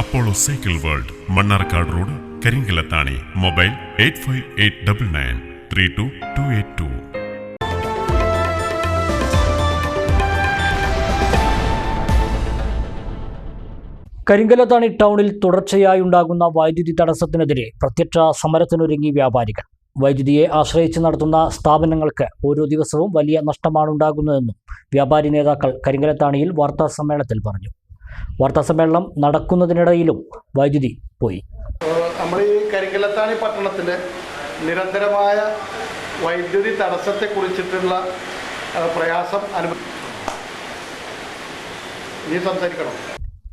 Apollo cycle world Mannarkkad road Karinkallathani mobile eight five eight double nine three two two eight two. Karinkallathani ടൗണിൽ തുടർച്ചയായി ഉണ്ടാകുന്ന വൈദ്യുതി തടസ്സത്തിനെതിരെ പ്രത്യക്ഷ സമരത്തിനൊരുങ്ങി വ്യാപാരികൾ. വൈദ്യുതിയെ ആശ്രയിച്ച് നടത്തുന്ന സ്ഥാപനങ്ങൾക്ക് ഓരോ ദിവസവും വലിയ നഷ്ടമാണ് ഉണ്ടാകുന്നതെന്നും വ്യാപാരി നേതാക്കൾ കരിങ്കലത്താണിയിൽ വാർത്താ സമ്മേളനത്തിൽ പറഞ്ഞു. വാർത്താ സമ്മേളനം നടക്കുന്നതിനിടയിലും വൈദ്യുതി പോയി. നമ്മൾ ഈ കരിങ്കലത്താണി പട്ടണത്തിന്റെ നിരന്തരമായ വൈദ്യുതി തടസ്സത്തെ കുറിച്ചിട്ടുള്ള പ്രയാസം അനുഭവ നീ സംസാരിക്കണം.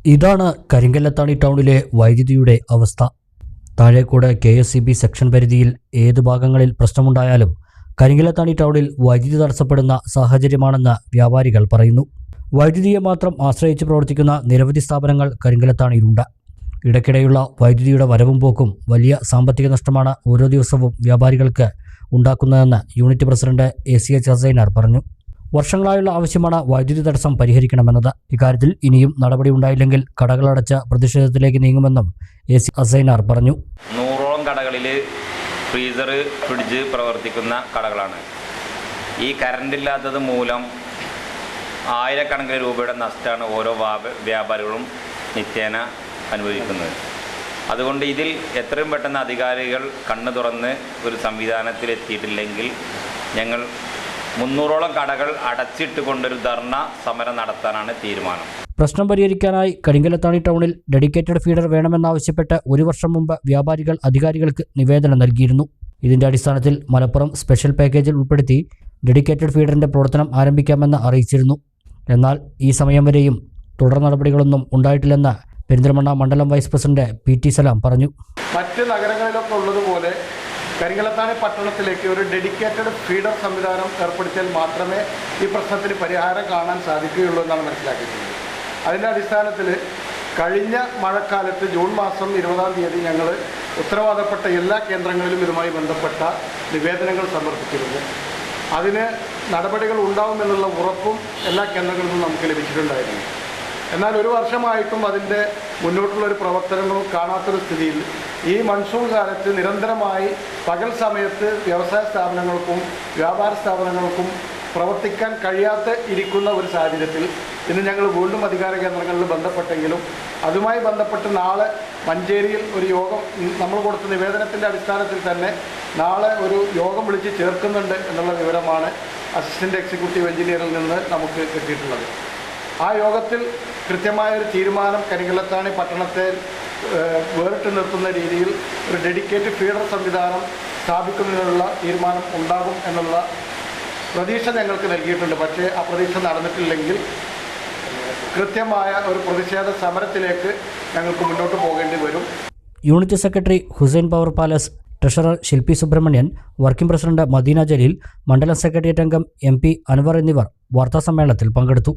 ഇതാണ് കരിങ്കല്ലത്താണി ടൗണിലെ വൈദ്യുതിയുടെ അവസ്ഥ. താഴേക്കൂടെ K S C B section പരിധിയിൽ ഏത് ഭാഗങ്ങളിൽ പ്രശ്നമുണ്ടായാലും കരിങ്കല്ലത്താണി ടൗണിൽ വൈദ്യുതി തടസ്സപ്പെടുന്ന സാഹചര്യമാണെന്ന് വ്യാപാരികൾ പറയുന്നു. വൈദ്യുതിയെ മാത്രം ആശ്രയിച്ച് പ്രവർത്തിക്കുന്ന നിരവധി സ്ഥാപനങ്ങൾ കരിങ്കലത്താണിയിലുണ്ട്. ഇടയ്ക്കിടെയുള്ള വൈദ്യുതിയുടെ വരവും പോക്കും വലിയ സാമ്പത്തിക നഷ്ടമാണ് ഓരോ ദിവസവും വ്യാപാരികൾക്ക് ഉണ്ടാക്കുന്നതെന്ന് unit president A C H Hasainar പറഞ്ഞു. വർഷങ്ങളായുള്ള ആവശ്യമാണ് വൈദ്യുതി തടസ്സം പരിഹരിക്കണമെന്നത്. ഇക്കാര്യത്തിൽ ഇനിയും നടപടി ഉണ്ടായില്ലെങ്കിൽ കടകളടച്ച പ്രതിഷേധത്തിലേക്ക് നീങ്ങുമെന്നും എ സി ഹസൈനാർ പറഞ്ഞു. നൂറോളം കടകളിൽ ഫ്രീസർ ഫ്രിഡ്ജ് പ്രവർത്തിക്കുന്ന കടകളാണ്. ഈ കറണ്ട് ഇല്ലാത്തത് മൂലം ആയിരക്കണക്കിന് രൂപയുടെ നഷ്ടമാണ് ഓരോ വ്യാപാരികളും നിത്യേന അനുഭവിക്കുന്നത്. അതുകൊണ്ട് ഇതിൽ എത്രയും പെട്ടെന്ന് അധികാരികൾ കണ്ണു തുറന്ന് ഒരു സംവിധാനത്തിലെത്തിയിട്ടില്ലെങ്കിൽ ഞങ്ങൾ മുന്നൂറോളം കടകൾ അടച്ചിട്ട് കൊണ്ടൊരു ധർണ സമരം നടത്താനാണ് തീരുമാനം. പ്രശ്നം പരിഹരിക്കാനായി കരിങ്കലത്താണി ടൗണിൽ ഡെഡിക്കേറ്റഡ് ഫീഡർ വേണമെന്നാവശ്യപ്പെട്ട് ഒരു വർഷം മുമ്പ് വ്യാപാരികൾ അധികാരികൾക്ക് നിവേദനം നൽകിയിരുന്നു. ഇതിന്റെ അടിസ്ഥാനത്തിൽ മലപ്പുറം സ്പെഷ്യൽ പാക്കേജിൽ ഉൾപ്പെടുത്തി ഡെഡിക്കേറ്റഡ് ഫീഡറിന്റെ പ്രവർത്തനം ആരംഭിക്കാമെന്ന് അറിയിച്ചിരുന്നു. എന്നാൽ ഈ സമയം വരെയും തുടർ നടപടികളൊന്നും ഉണ്ടായിട്ടില്ലെന്ന് പെരിന്തൽമണ്ണ മണ്ഡലം vice president P T Salam പറഞ്ഞു. മറ്റ് നഗരങ്ങളിലൊക്കെ ഉള്ളതുപോലെ കരിങ്കലത്താണി പട്ടണത്തിലേക്ക് ഒരു ഡെഡിക്കേറ്റഡ് ഫീഡർ സംവിധാനം ഏർപ്പെടുത്തിയാൽ മാത്രമേ ഈ പ്രശ്നത്തിന് പരിഹാരം കാണാൻ സാധിക്കുകയുള്ളൂ എന്നാണ് മനസ്സിലാക്കിയിട്ടുള്ളത്. അതിന്റെ അടിസ്ഥാനത്തിൽ കഴിഞ്ഞ മഴക്കാലത്ത് ജൂൺ മാസം ഇരുപതാം തീയതി ഞങ്ങൾ ഉത്തരവാദപ്പെട്ട എല്ലാ കേന്ദ്രങ്ങളിലും ഇതുമായി ബന്ധപ്പെട്ട നിവേദനങ്ങൾ സമർപ്പിച്ചിരുന്നു. അതിന് നടപടികൾ ഉണ്ടാവുമെന്നുള്ള ഉറപ്പും എല്ലാ കേന്ദ്രങ്ങളിൽ നിന്നും നമുക്ക് ലഭിച്ചിട്ടുണ്ടായിരുന്നു. എന്നാൽ ഒരു വർഷമായിട്ടും അതിന്റെ മുന്നോട്ടുള്ള ഒരു പ്രവർത്തനങ്ങളും കാണാത്തൊരു സ്ഥിതിയിൽ ഈ മൺസൂൺ കാലത്ത് നിരന്തരമായി പകൽ സമയത്ത് വ്യവസായ സ്ഥാപനങ്ങൾക്കും വ്യാപാര സ്ഥാപനങ്ങൾക്കും പ്രവർത്തിക്കാൻ കഴിയാത്ത ഇരിക്കുന്ന ഒരു സാഹചര്യത്തിൽ ഇന്ന് ഞങ്ങൾ വീണ്ടും അധികാര കേന്ദ്രങ്ങളിൽ ബന്ധപ്പെട്ടെങ്കിലും അതുമായി ബന്ധപ്പെട്ട് നാളെ മഞ്ചേരിയിൽ ഒരു യോഗം നമ്മൾ കൊടുത്ത നിവേദനത്തിന്റെ അടിസ്ഥാനത്തിൽ തന്നെ നാളെ ഒരു യോഗം വിളിച്ച് ചേർക്കുന്നുണ്ട് എന്നുള്ള വിവരമാണ് അസിസ്റ്റന്റ് എക്സിക്യൂട്ടീവ് എഞ്ചിനീയറിൽ നിന്ന് നമുക്ക് കിട്ടിയിട്ടുള്ളത്. ആ യോഗത്തിൽ കൃത്യമായൊരു തീരുമാനം കരിങ്കലത്താണി പട്ടണത്തെ വേറിട്ട് നിർത്തുന്ന രീതിയിൽ ഒരു ഡെഡിക്കേറ്റഡ് ഫീഡർ സംവിധാനം സ്ഥാപിക്കുന്നതിനുള്ള തീരുമാനം ഉണ്ടാകും എന്നുള്ള പ്രതീക്ഷ ഞങ്ങൾക്ക് നൽകിയിട്ടുണ്ട്. പക്ഷേ ആ പ്രതീക്ഷ നടന്നിട്ടില്ലെങ്കിൽ കൃത്യമായ ഒരു പ്രതിഷേധ സമരത്തിലേക്ക് ഞങ്ങൾക്ക് മുന്നോട്ട് പോകേണ്ടി വരും. Unit secretary Hussain power palace treasurer Shilpi Subramanian working president Madina Jaleel മണ്ഡലം സെക്രട്ടേറിയറ്റ് അംഗം എം പി അൻവർ എന്നിവർ വാർത്താസമ്മേളനത്തിൽ പങ്കെടുത്തു.